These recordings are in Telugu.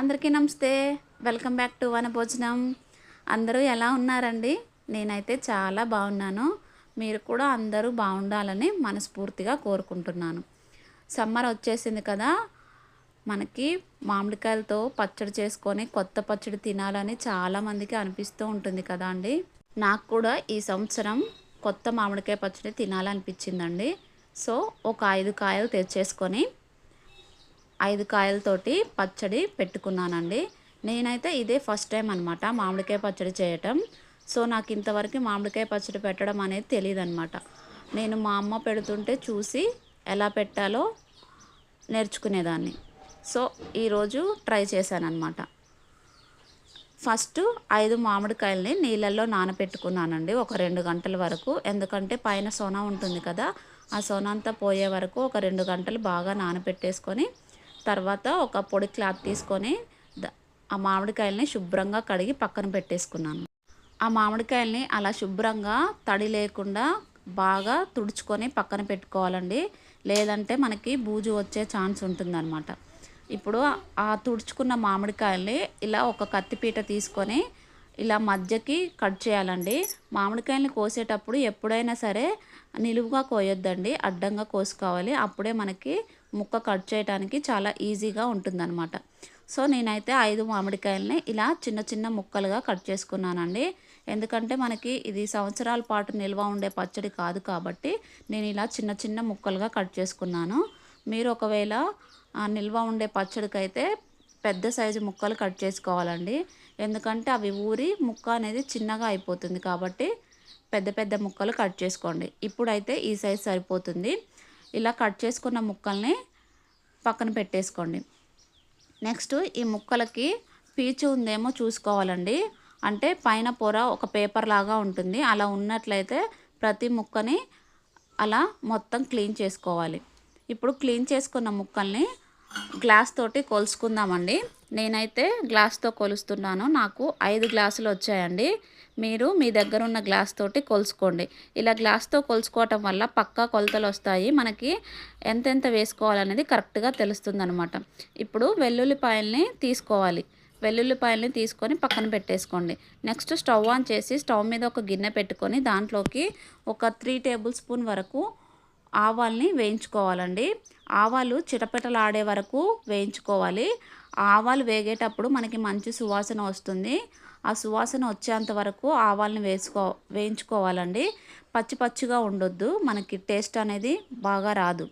అందరికీ నమస్తే. వెల్కమ్ బ్యాక్ టు వన భోజనం అందరూ ఎలా ఉన్నారండి? నేనైతే చాలా బాగున్నాను. మీరు కూడా అందరూ బాగుండాలని మనస్ఫూర్తిగా కోరుకుంటున్నాను. సమ్మర్ వచ్చేసింది కదా. మనకి మామిడికాయలతో పచ్చడి చేసుకొని కొత్త పచ్చడి తినాలని చాలామందికి అనిపిస్తూ ఉంటుంది కదా అండి. నాకు కూడా ఈ సంవత్సరం కొత్త మామిడికాయ పచ్చడి తినాలనిపించిందండి. సో ఒక ఐదు కాయలు తెచ్చేసుకొని ఐదు కాయలతోటి పచ్చడి పెట్టుకున్నానండి. నేనైతే ఇదే ఫస్ట్ టైం అనమాట మామిడికాయ పచ్చడి చేయటం. సో నాకు ఇంతవరకు మామిడికాయ పచ్చడి పెట్టడం అనేది తెలియదు అనమాట నేను మా అమ్మ పెడుతుంటే చూసి ఎలా పెట్టాలో నేర్చుకునేదాన్ని. సో ఈరోజు ట్రై చేశానమాట ఫస్ట్ ఐదు మామిడికాయలని నీళ్ళల్లో నానబెట్టుకున్నానండి ఒక రెండు గంటల వరకు. ఎందుకంటే పైన సోనా ఉంటుంది కదా ఆ సోనా అంతా పోయే వరకు ఒక రెండు గంటలు బాగా నానబెట్టేసుకొని తర్వాత ఒక పొడి క్లాత్ తీసుకొని ఆ మామిడికాయలని శుభ్రంగా కడిగి పక్కన పెట్టేసుకున్నాను. ఆ మామిడికాయల్ని అలా శుభ్రంగా తడి లేకుండా బాగా తుడుచుకొని పక్కన పెట్టుకోవాలండి. లేదంటే మనకి బూజు వచ్చే ఛాన్స్ ఉంటుందన్నమాట. ఇప్పుడు ఆ తుడుచుకున్న మామిడికాయల్ని ఇలా ఒక కత్తిపీట తీసుకొని ఇలా మధ్యకి కట్ చేయాలండి. మామిడికాయల్ని కోసేటప్పుడు ఎప్పుడైనా సరే నిలువుగా కోయొద్దండి. అడ్డంగా కోసుకోవాలి. అప్పుడే మనకి ముక్క కట్ చేయడానికి చాలా ఈజీగా ఉంటుందన్నమాట. సో నేనైతే ఐదు మామిడికాయలని ఇలా చిన్న చిన్న ముక్కలుగా కట్ చేసుకున్నానండి. ఎందుకంటే మనకి ఇది సంవత్సరాల పాటు నిల్వ ఉండే పచ్చడి కాదు కాబట్టి నేను ఇలా చిన్న చిన్న ముక్కలుగా కట్ చేసుకున్నాను. మీరు ఒకవేళ నిల్వ ఉండే పచ్చడికైతే పెద్ద సైజు ముక్కలు కట్ చేసుకోవాలండి. ఎందుకంటే అవి ఊరి ముక్క అనేది చిన్నగా అయిపోతుంది కాబట్టి పెద్ద పెద్ద ముక్కలు కట్ చేసుకోండి. ఇప్పుడైతే ఈ సైజ్ సరిపోతుంది. ఇలా కట్ చేసుకున్న ముక్కల్ని పక్కన పెట్టేసుకోండి. నెక్స్ట్ ఈ ముక్కలకి పీచు ఉందేమో చూసుకోవాలండి. అంటే పైన పొర ఒక పేపర్ లాగా ఉంటుంది. అలా ఉన్నట్లయితే ప్రతి ముక్కని అలా మొత్తం క్లీన్ చేసుకోవాలి. ఇప్పుడు క్లీన్ చేసుకున్న ముక్కల్ని గ్లాస్ తోటి కొలుసుకుందామండి. నేనైతే గ్లాస్తో కొలుస్తున్నాను. నాకు ఐదు గ్లాసులు వచ్చాయండి. మీరు మీ దగ్గర ఉన్న గ్లాస్ తోటి కొలుసుకోండి. ఇలా గ్లాస్తో కొలుసుకోవటం వల్ల పక్కా కొలతలు వస్తాయి. మనకి ఎంతెంత వేసుకోవాలనేది కరెక్ట్గా తెలుస్తుంది అనమాట ఇప్పుడు వెల్లుల్లిపాయల్ని తీసుకోవాలి. వెల్లుల్లిపాయల్ని తీసుకొని పక్కన పెట్టేసుకోండి. నెక్స్ట్ స్టవ్ ఆన్ చేసి స్టవ్ మీద ఒక గిన్నె పెట్టుకొని దాంట్లోకి ఒక త్రీ టేబుల్ స్పూన్ వరకు ఆవాల్ని వేయించుకోవాలండి. ఆవాలు చిటపెటలాడే వరకు వేయించుకోవాలి. ఆవాలు వేగేటప్పుడు మనకి మంచి సువాసన వస్తుంది. ఆ సువాసన వచ్చేంత వరకు ఆవాల్ని వేసుకో వేయించుకోవాలండి. పచ్చి పచ్చిగా ఉండొద్దు. మనకి టేస్ట్ అనేది బాగా రాదు.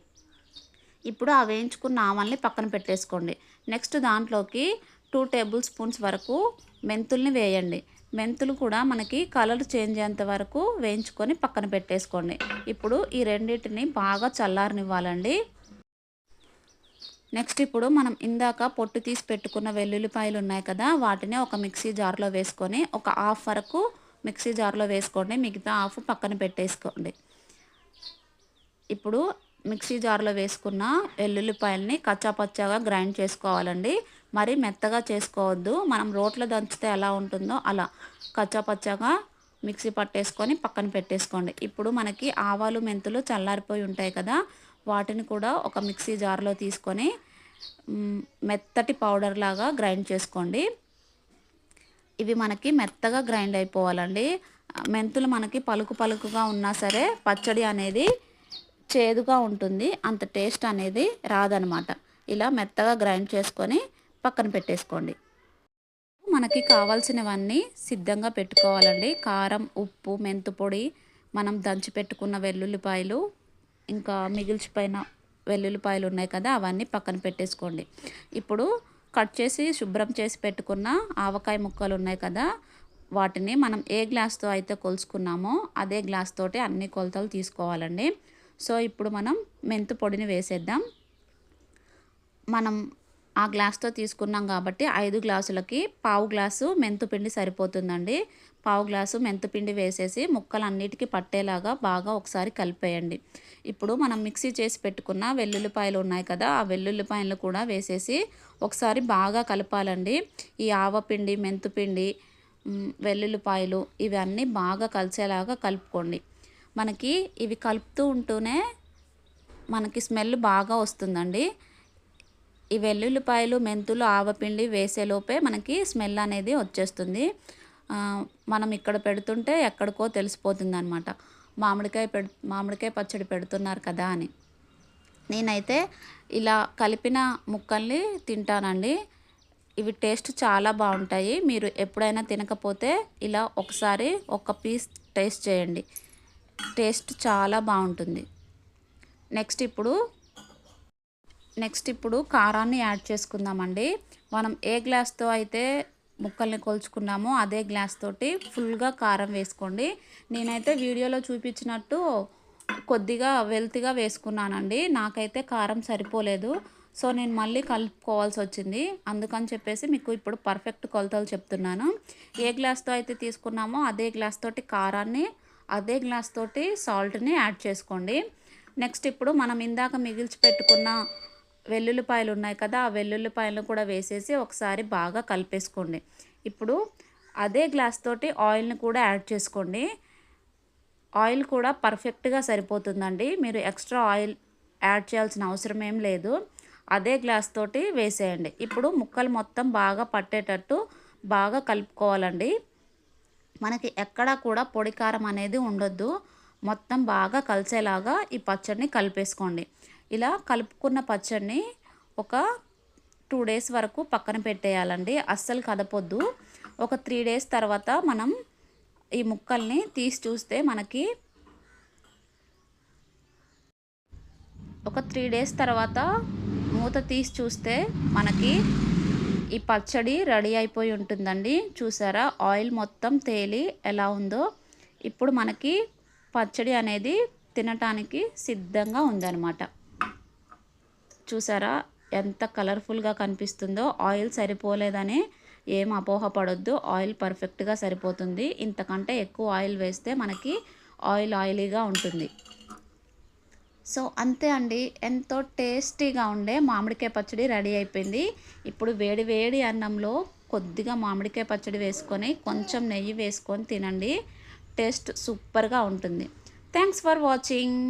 ఇప్పుడు ఆ వేయించుకున్న ఆవాల్ని పక్కన పెట్టేసుకోండి. నెక్స్ట్ దాంట్లోకి టూ టేబుల్ స్పూన్స్ వరకు మెంతుల్ని వేయండి. మెంతులు కూడా మనకి కలర్ చేంజ్ అయ్యేంత వరకు వేయించుకొని పక్కన పెట్టేసుకోండి. ఇప్పుడు ఈ రెండింటిని బాగా చల్లారనివ్వాలండి. నెక్స్ట్ ఇప్పుడు మనం ఇందాక పొట్టు తీసి పెట్టుకున్న వెల్లుల్లిపాయలు ఉన్నాయి కదా వాటిని ఒక మిక్సీ జార్లో వేసుకొని ఒక హాఫ్ వరకు మిక్సీ జార్లో వేసుకోండి. మిగతా హాఫ్ పక్కన పెట్టేసుకోండి. ఇప్పుడు మిక్సీ జార్లో వేసుకున్న వెల్లుల్లిపాయల్ని కచ్చాపచ్చాగా గ్రైండ్ చేసుకోవాలండి. మరి మెత్తగా చేసుకోవద్దు. మనం రోట్లో దంచితే ఎలా ఉంటుందో అలా. కచ్చాపచ్చాగా మిక్సీ పట్టేసుకొని పక్కన పెట్టేసుకోండి. ఇప్పుడు మనకి ఆవాలు మెంతులు చల్లారిపోయి ఉంటాయి కదా వాటిని కూడా ఒక మిక్సీ జార్లో తీసుకొని మెత్తటి పౌడర్ లాగా గ్రైండ్ చేసుకోండి. ఇవి మనకి మెత్తగా గ్రైండ్ అయిపోవాలండి. మెంతులు మనకి పలుకు పలుకుగా ఉన్నా సరే పచ్చడి అనేది చేదుగా ఉంటుంది. అంత టేస్ట్ అనేది రాదనమాట. ఇలా మెత్తగా గ్రైండ్ చేసుకొని పక్కన పెట్టేసుకోండి. మనకి కావాల్సినవన్నీ సిద్ధంగా పెట్టుకోవాలండి. కారం ఉప్పు మెంతుపొడి మనం దంచి పెట్టుకున్న వెల్లుల్లిపాయలు ఇంకా మిగిల్చిపోయిన వెల్లుల్లిపాయలు ఉన్నాయి కదా అవన్నీ పక్కన పెట్టేసుకోండి. ఇప్పుడు కట్ చేసి శుభ్రం చేసి పెట్టుకున్న ఆవకాయ ముక్కలు ఉన్నాయి కదా వాటిని మనం ఏ గ్లాస్తో అయితే కొలుసుకున్నామో అదే గ్లాస్ తోటి అన్ని కొలతలు తీసుకోవాలండి. సో ఇప్పుడు మనం మెంతు పొడిని వేసేద్దాం. మనం ఆ గ్లాస్తో తీసుకున్నాం కాబట్టి ఐదు గ్లాసులకి పావు గ్లాసు మెంతుపిండి సరిపోతుందండి. పావు గ్లాసు మెంతుపిండి వేసేసి ముక్కలు అన్నిటికీ పట్టేలాగా బాగా ఒకసారి కలిపేయండి. ఇప్పుడు మనం మిక్సీ చేసి పెట్టుకున్న వెల్లుల్లిపాయలు ఉన్నాయి కదా ఆ వెల్లుల్లిపాయలు కూడా వేసేసి ఒకసారి బాగా కలపాలండి. ఈ ఆవపిండి మెంతుపిండి వెల్లుల్లిపాయలు ఇవన్నీ బాగా కలిసేలాగా కలుపుకోండి. మనకి ఇవి కలుపుతూ ఉంటూనే మనకి స్మెల్ బాగా వస్తుందండి. ఈ వెల్లుల్లిపాయలు మెంతులు ఆవపిండి వేసేలోపే మనకి స్మెల్ అనేది వచ్చేస్తుంది. మనం ఇక్కడ పెడుతుంటే ఎక్కడికో తెలిసిపోతుంది అనమాట మామిడికాయ పెడు మామిడికాయ పచ్చడి పెడుతున్నారు కదా అని. నేనైతే ఇలా కలిపిన ముక్కల్ని తింటానండి. ఇవి టేస్ట్ చాలా బాగుంటాయి. మీరు ఎప్పుడైనా తినకపోతే ఇలా ఒకసారి ఒక పీస్ టేస్ట్ చేయండి. టేస్ట్ చాలా బాగుంటుంది. నెక్స్ట్ ఇప్పుడు నెక్స్ట్ ఇప్పుడు కారాన్ని యాడ్ చేసుకుందామండి. మనం ఏ గ్లాస్తో అయితే ముక్కల్ని కొలుచుకున్నామో అదే గ్లాస్ తోటి ఫుల్గా కారం వేసుకోండి. నేనైతే వీడియోలో చూపించినట్టు కొద్దిగా వెల్తిగా వేసుకున్నానండి. నాకైతే కారం సరిపోలేదు. సో నేను మళ్ళీ కలుపుకోవాల్సి వచ్చింది. అందుకని చెప్పేసి మీకు ఇప్పుడు పర్ఫెక్ట్ కొలతలు చెప్తున్నాను. ఏ గ్లాస్తో అయితే తీసుకున్నామో అదే గ్లాస్ తోటి కారాన్ని అదే గ్లాస్ తోటి సాల్ట్ని యాడ్ చేసుకోండి. నెక్స్ట్ ఇప్పుడు మనం ఇందాక మిగిల్చి పెట్టుకున్న వెల్లుల్లిపాయలు ఉన్నాయి కదా ఆ వెల్లుల్లిపాయలను కూడా వేసేసి ఒకసారి బాగా కలిపేసుకోండి. ఇప్పుడు అదే గ్లాస్ తోటి ఆయిల్ని కూడా యాడ్ చేసుకోండి. ఆయిల్ కూడా పర్ఫెక్ట్గా సరిపోతుందండి. మీరు ఎక్స్ట్రా ఆయిల్ యాడ్ చేయాల్సిన అవసరం ఏం లేదు. అదే గ్లాస్ తోటి వేసేయండి. ఇప్పుడు ముక్కలు మొత్తం బాగా పట్టేటట్టు బాగా కలుపుకోవాలండి. మనకి ఎక్కడా కూడా పొడి కారం అనేది ఉండొద్దు. మొత్తం బాగా కలిసేలాగా ఈ పచ్చడిని కలిపేసుకోండి. ఇలా కలుపుకున్న పచ్చడిని ఒక టూ డేస్ వరకు పక్కన పెట్టేయాలండి. అస్సలు కదపొద్దు. ఒక త్రీ డేస్ తర్వాత మనం ఈ ముక్కల్ని తీసి చూస్తే మనకి ఒక త్రీ డేస్ తర్వాత మూత తీసి చూస్తే మనకి ఈ పచ్చడి రెడీ అయిపోయి ఉంటుందండి. చూసారా? ఆయిల్ మొత్తం తేలి ఎలా ఉందో. ఇప్పుడు మనకి పచ్చడి అనేది తినటానికి సిద్ధంగా ఉందన్నమాట. చూసారా? ఎంత కలర్ఫుల్గా కనిపిస్తుందో. ఆయిల్ సరిపోలేదని ఏం అపోహపడొద్దు. ఆయిల్ పర్ఫెక్ట్గా సరిపోతుంది. ఇంతకంటే ఎక్కువ ఆయిల్ వేస్తే మనకి ఆయిల్ ఆయిలీగా ఉంటుంది. సో అంతే అండి. ఎంతో టేస్టీగా ఉండే మామిడికాయ పచ్చడి రెడీ అయిపోయింది. ఇప్పుడు వేడి వేడి అన్నంలో కొద్దిగా మామిడికాయ పచ్చడి వేసుకొని కొంచెం నెయ్యి వేసుకొని తినండి. టేస్ట్ సూపర్గా ఉంటుంది. Thanks for watching.